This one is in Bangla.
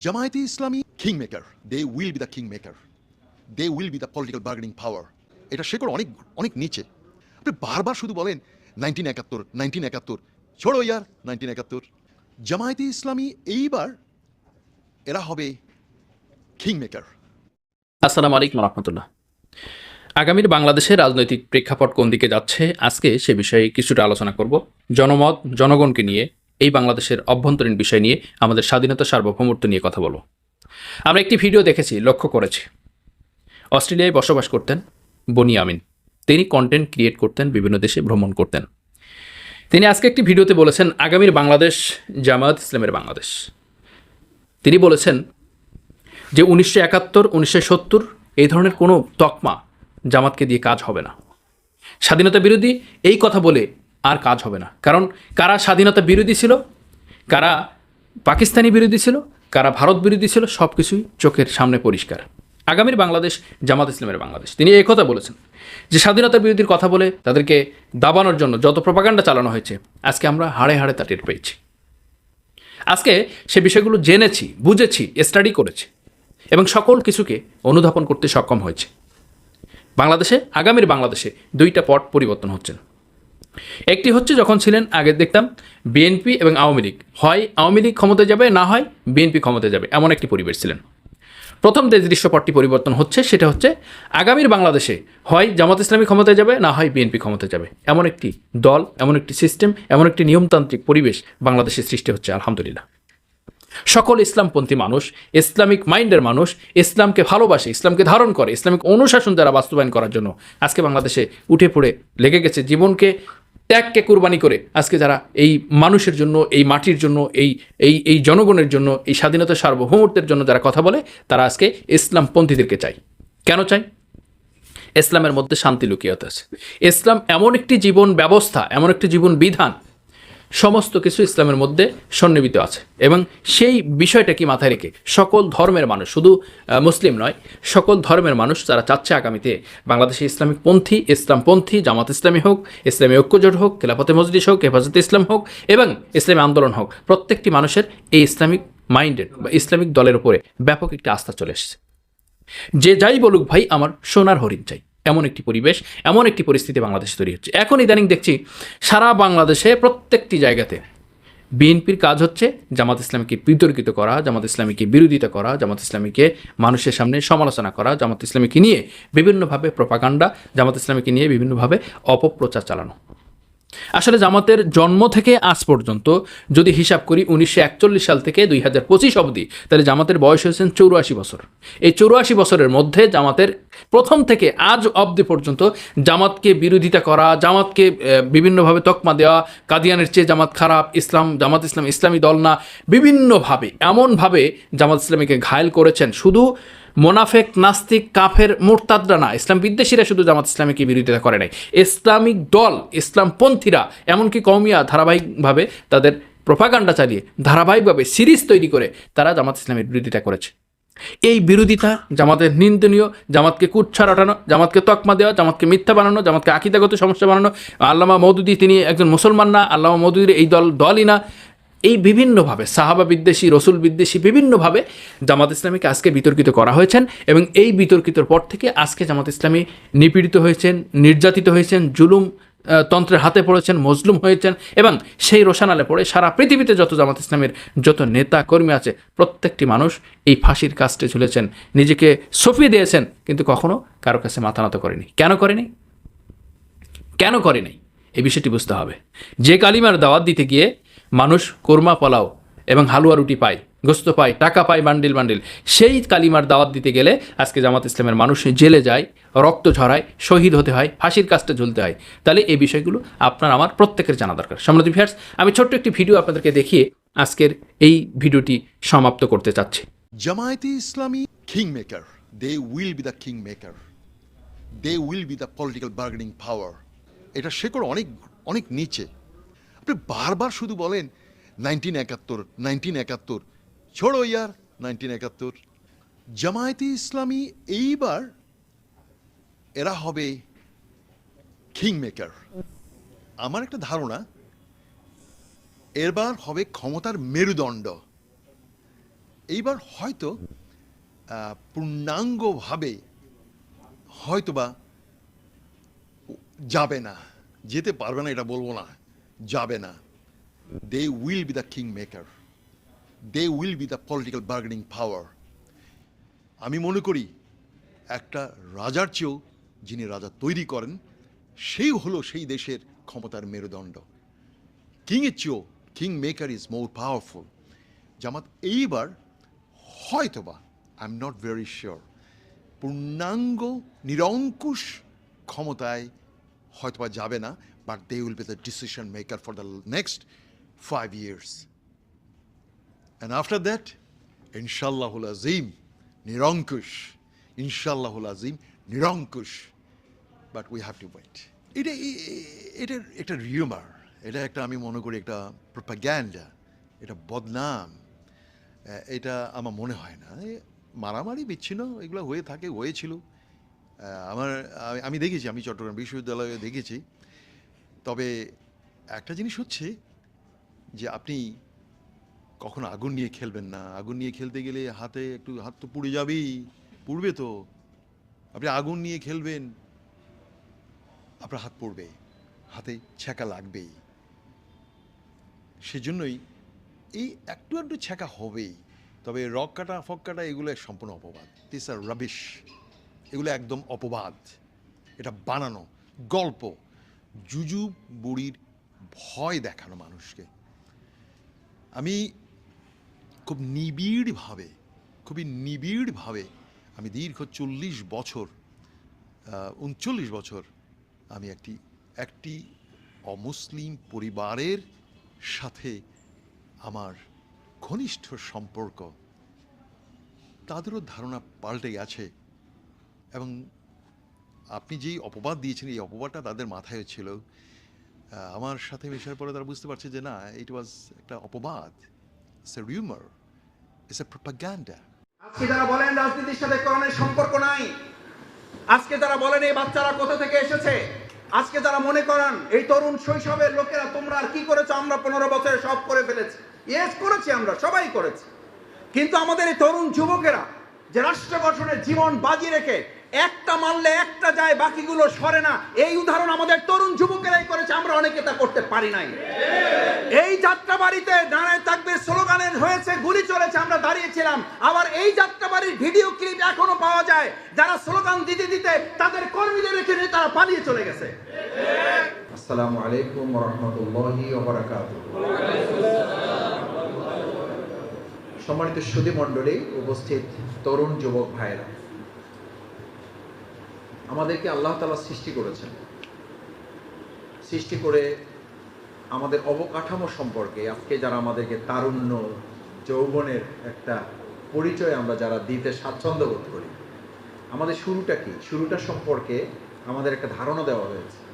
Jamaati Islami, kingmaker. They will be the kingmaker. They will be the political bargaining power. এটা শেকড় অনেক অনেক নিচে আপনি বারবার শুধু বলেন, নাইনটিন একাত্তর নাইনটিন একাত্তর ছোড়ো ইয়ার, নাইনটিন একাত্তর জামায়াতি ইসলামী এইবার এরা হবে কিংমেকার আসসালামু আলাইকুম রহমতুল্লাহ আগামীর বাংলাদেশের রাজনৈতিক প্রেক্ষাপট কোন দিকে যাচ্ছে, আজকে সে বিষয়ে কিছুটা আলোচনা করব জনমত, জনগণকে নিয়ে এই বাংলাদেশের অভ্যন্তরীণ বিষয় নিয়ে আমাদের স্বাধীনতা সার্বভৌমত্ব নিয়ে কথা বলো। আমরা একটি ভিডিও দেখেছি, লক্ষ্য করেছি। অস্ট্রেলিয়ায় বসবাস করতেন বনি আমিন। তিনি কন্টেন্ট ক্রিয়েট করতেন, বিভিন্ন দেশে ভ্রমণ করতেন। তিনি আজকে একটি ভিডিওতে বলেছেন, আগামীর বাংলাদেশ জামায়াত ইসলামের বাংলাদেশ। তিনি বলেছেন যে, উনিশশো একাত্তর, উনিশশো সত্তর এই ধরনের কোনো তকমা জামাতকে দিয়ে কাজ হবে না। স্বাধীনতা বিরোধী এই কথা বলে আর কাজ হবে না। কারণ কারা স্বাধীনতা বিরোধী ছিল, কারা পাকিস্তানি বিরোধী ছিল, কারা ভারত বিরোধী ছিল সব কিছুই চোখের সামনে পরিষ্কার। আগামীর বাংলাদেশ জামাত ইসলামের বাংলাদেশ। তিনি এই কথা বলেছেন যে স্বাধীনতা বিরোধীর কথা বলে তাদেরকে দাবানোর জন্য যত প্রপাগান্ডা চালানো হয়েছে, আজকে আমরা হাড়ে হাড়ে তা টের পেয়েছি। আজকে সে বিষয়গুলো জেনেছি, বুঝেছি স্টাডি করেছি এবং সকল কিছুকে অনুধাবন করতে সক্ষম হয়েছে। বাংলাদেশে, আগামীর বাংলাদেশে দুইটা পট পরিবর্তন হচ্ছেন একটি হচ্ছে যখন ছিলেন, আগে দেখতাম বিএনপি এবং আওয়ামী লীগ। হয় আওয়ামী লীগ ক্ষমতায় যাবে, না হয় বিএনপি ক্ষমতায় যাবে, এমন একটি পরিবেশ ছিলেন। প্রথম যে দৃশ্যপটটি পরিবর্তন হচ্ছে, সেটা হচ্ছে আগামীর বাংলাদেশে হয় জামাত ইসলামী ক্ষমতায় যাবে, না হয় বিএনপি ক্ষমতায় যাবে। এমন একটি দল, এমন একটি সিস্টেম এমন একটি নিয়মতান্ত্রিক পরিবেশ বাংলাদেশে সৃষ্টি হচ্ছে, আলহামদুলিল্লাহ। সকল ইসলামপন্থী মানুষ, ইসলামিক মাইন্ডের মানুষ, ইসলামকে ভালোবাসে, ইসলামকে ধারণ করে, ইসলামিক অনুশাসন যারা বাস্তবায়ন করার জন্য আজকে বাংলাদেশে উঠে পড়ে লেগে গেছে জীবনকে ত্যাগকে কুরবানি করে আজকে যারা এই মানুষের জন্য, এই মাটির জন্য, এই এই এই জনগণের জন্য, এই স্বাধীনতা সার্বভৌমত্বের জন্য যারা কথা বলে, তারা আজকে ইসলামপন্থীদেরকে চাই কেন চাই ইসলামের মধ্যে শান্তি লুকিয়ে আছে। ইসলাম এমন একটি জীবন ব্যবস্থা, এমন একটি জীবন বিধান সমস্ত কিছু ইসলামের মধ্যে সন্নিবিত আছে। এবং সেই বিষয়টা কি মাথায় রেখে সকল ধর্মের মানুষ, শুধু মুসলিম নয়, সকল ধর্মের মানুষ যারা চাচ্ছে আগামীতে বাংলাদেশে ইসলামিক পন্থী ইসলামপন্থী, জামাত ইসলামী হোক, ইসলামী ঐক্যজোট হোক, খেলাফতে মজলিস হোক, হেফাজতে ইসলাম হোক, এবং ইসলামী আন্দোলন হোক, প্রত্যেকটি মানুষের এই ইসলামিক মাইন্ডেড বা ইসলামিক দলের উপরে ব্যাপক একটি আস্থা চলে এসেছে। যে যাই বলুক ভাই, আমার সোনার হরিণ চাই। এমন একটি পরিবেশ, এমন একটি পরিস্থিতি বাংলাদেশে তৈরি হচ্ছে। এখন ইদানিং দেখছি সারা বাংলাদেশে প্রত্যেকটি জায়গাতে বিএনপির কাজ হচ্ছে জামাত ইসলামীকে বিতর্কিত করা, জামাত ইসলামীকে বিরোধিতা করা, জামাত ইসলামীকে মানুষের সামনে সমালোচনা করা, জামাত ইসলামীকে নিয়ে বিভিন্নভাবে প্রপাকাণ্ডা জামাত ইসলামীকে নিয়ে বিভিন্নভাবে অপপ্রচার চালানো। আসলে জামাতের জন্ম থেকে আজ পর্যন্ত যদি হিসাব করি উনিশশো একচল্লিশ সাল থেকে দুই হাজার পঁচিশ অবধি, তাহলে জামাতের বয়স হয়েছেন চৌরাশি বছর। এই চৌরাশি বছরের মধ্যে জামাতের প্রথম থেকে আজ অবধি পর্যন্ত জামাতকে বিরোধিতা করা, জামাতকে বিভিন্নভাবে তকমা দেওয়া, কাদিয়ানের চেয়ে জামাত খারাপ, ইসলাম, জামাত ইসলাম ইসলামী দল না, বিভিন্নভাবে, এমনভাবে জামাত ইসলামীকে ঘায়েল করেছেন। শুধু মোনাফেক, নাস্তিক, কাফের, মোরতাদরা না। ইসলাম বিদ্বেষীরা শুধু জামাত ইসলামীকে বিরোধিতা করে নাই। ইসলামিক দল, ইসলামপন্থীরা, এমনকি কৌমিয়া ধারাবাহিকভাবে তাদের প্রোপাগান্ডা চালিয়ে, ধারাবাহিকভাবে সিরিজ তৈরি করে তারা জামাত ইসলামের বিরোধিতা করেছে। এই বিরোধিতা জামাতের নিন্দনীয়, জামাতকে কুচ্ছা রটানো জামাতকে তকমা দেওয়া, জামাতকে মিথ্যা বানানো, জামাতকে আকিদাগত সমস্যা বানানো, আল্লামা মৌদুদি তিনি একজন মুসলমান না, আল্লামা মৌদুদির এই দল দলই না এই বিভিন্নভাবে সাহাবা বিদ্বেষী, রসুল বিদ্বেষী বিভিন্নভাবে জামাত ইসলামীকে আজকে বিতর্কিত করা হয়েছেন এবং এই বিতর্কিতর পর থেকে আজকে জামাত ইসলামী নিপীড়িত হয়েছেন, নির্যাতিত হয়েছেন, জুলুম তন্ত্রের হাতে পড়েছেন, মজলুম হয়েছেন এবং সেই রোশানালে পড়ে সারা পৃথিবীতে যত জামাত ইসলামের যত নেতা কর্মী আছে, প্রত্যেকটি মানুষ এই ফাঁসির কাজটে ঝুলেছেন। নিজেকে সফিয়ে দিয়েছেন, কিন্তু কখনো কারও কাছে মাথা নত করেনি। কেন করেনি? কেন করে নাই এই বিষয়টি বুঝতে হবে। যে কালিমার দাওয়াত দিতে গিয়ে মানুষ কোরমা পোলাও এবং হালুয়া রুটি পায়, গোস্ত পায়, টাকা পায় বান্ডিল বান্ডিল। সেই কালিমার দাওয়াত দিতে গেলে আজকে জামাত ইসলামের মানুষ জেলে যায়, রক্ত ঝরায়, শহীদ হতে হয়, ফাঁসির কাজটা ঝুলতে হয়। তাহলে এই বিষয়গুলো আপনার আমার প্রত্যেকের জানা দরকার। সম্রাট ভিয়ার্স আমি ছোট্ট একটি ভিডিও আপনাদেরকে দেখিয়ে আজকের এই ভিডিওটি সমাপ্ত করতে চাচ্ছি। Jamaati Islami king maker they will be the king maker they will be the political bargaining power এটা শেকড় অনেক অনেক নিচে। আপনি বারবার শুধু বলেন নাইনটিন একাত্তর নাইনটিন একাত্তর, ছোড়ো ইয়ার নাইনটিন একাত্তর। জামায়াতি ইসলামী এইবার এরা হবে কিংমেকার আমার একটা ধারণা এরবার হবে ক্ষমতার মেরুদণ্ড। এইবার হয়তো পূর্ণাঙ্গভাবে হয়তোবা যাবে না, যেতে পারবে না, এটা বলব না। যাবে না they will be the king maker they will be the political bargaining power আমি মনে করি একটা রাজার চেয়েও যিনি রাজা তৈরি করেন, সেই হলো সেই দেশের ক্ষমতার মেরুদণ্ড। কিংয়ের চেয়েও king maker is more powerful Jamaat, এইবার হয়তোবা I am not very sure পূর্ণাঙ্গ, নিরঙ্কুশ ক্ষমতায় হয়তোবা যাবে না। But they will be the decision maker for the next five years and after that ইনশাল্লাহুল আজিম নিরঙ্কুশ ইনশাল্লাহুল আজিম নিরঙ্কুশ but we have to wait এটা এ- এ- এটার একটা রিউমার এটা একটা আমি মনে করি একটা প্রোপাগ্যান্ডা এটা বদনাম. এটা আমার মনে হয় না। মারামারি বিচ্ছিন্ন এগুলো হয়ে থাকে, হয়েছিল। আমার, আমি- আমি দেখেছি, আমি চট্টগ্রাম বিশ্ববিদ্যালয়ে দেখেছি। তবে একটা জিনিস হচ্ছে যে আপনি কখনো আগুন নিয়ে খেলবেন না। আগুন নিয়ে খেলতে গেলে হাতে একটু হাত তো পুড়ে যাবেই, পুড়বে তো। আপনি আগুন নিয়ে খেলবেন, আপনার হাত পড়বে, হাতে ছ্যাঁকা লাগবেই। সেজন্যই এই একটু একটু ছ্যাঁকা হবেই, তবে রক কাটা, ফক কাটা এগুলো সম্পূর্ণ অপবাদ। দিস আর রাবিশ এগুলো একদম অপবাদ। এটা বানানো, গল্প। জুজু বুড়ির ভয় দেখানো মানুষকে। আমি খুব নিবিড়ভাবে, খুবই নিবিড়ভাবে আমি দীর্ঘ চল্লিশ বছর উনচল্লিশ বছর আমি একটি একটি অমুসলিম পরিবারের সাথে আমার ঘনিষ্ঠ সম্পর্ক, তাদেরও ধারণা পাল্টে গেছে এবং আপনি যেই অপবাদ দিয়েছেন, এই অপবাদটা তাদের মাথায় ছিল। আমার সাথে মেশার পরে তারা বুঝতে পারছে যে না ইট ওয়াজ একটা অপবাদ it's a rumour it's a propaganda আজকে যারা বলেন রাজনীতির সাথে করণের সম্পর্ক নাই, আজকে যারা বলেন এই বাচ্চারা কোথা থেকে এসেছে, আজকে যারা মনে করেন এই তরুণ শৈশবের লোকেরা তোমরা আর কি করেছ, আমরা পনেরো বছরে সব করে ফেলেছি। ইয়েস করেছি আমরা, সবাই করেছি। কিন্তু আমাদের এই তরুণ যুবকেরা যে রাষ্ট্র গঠনের জীবন বাজি রেখে একটা মারলে একটা যায়, বাকিগুলো সরে না। এই উদাহরণ আমাদের তরুণ যুবকেরাই করেছে, আমরা অনেকে তা করতে পারি নাই। এই যাত্রাবাড়িতে দাঁড়ায় থাকবে, স্লোগানের হয়েছে, গুলি চলেছে, আমরা দাঁড়িয়েছিলাম। আবার এই যাত্রাবাড়ির ভিডিও ক্লিপ এখনও পাওয়া যায়। যারা স্লোগান দিতে দিতে তাদের কর্মীদের রেখে নিয়ে তারা পালিয়ে চলে গেছে। আসসালামু আলাইকুম রহমতুল্লাহি সম্মানিত সুদী মণ্ডলী, উপস্থিত তরুণ যুবক ভাইয়েরা। আমাদেরকে আল্লাহ তালা সৃষ্টি করেছেন। সৃষ্টি করে আমাদের অবকাঠামো সম্পর্কে, আজকে যারা আমাদেরকে তারুণ্য, যৌবনের একটা পরিচয় আমরা যারা দিতে স্বাচ্ছন্দ্য বোধ করি, আমাদের শুরুটা কি? শুরুটা সম্পর্কে আমাদের একটা ধারণা দেওয়া হয়েছে।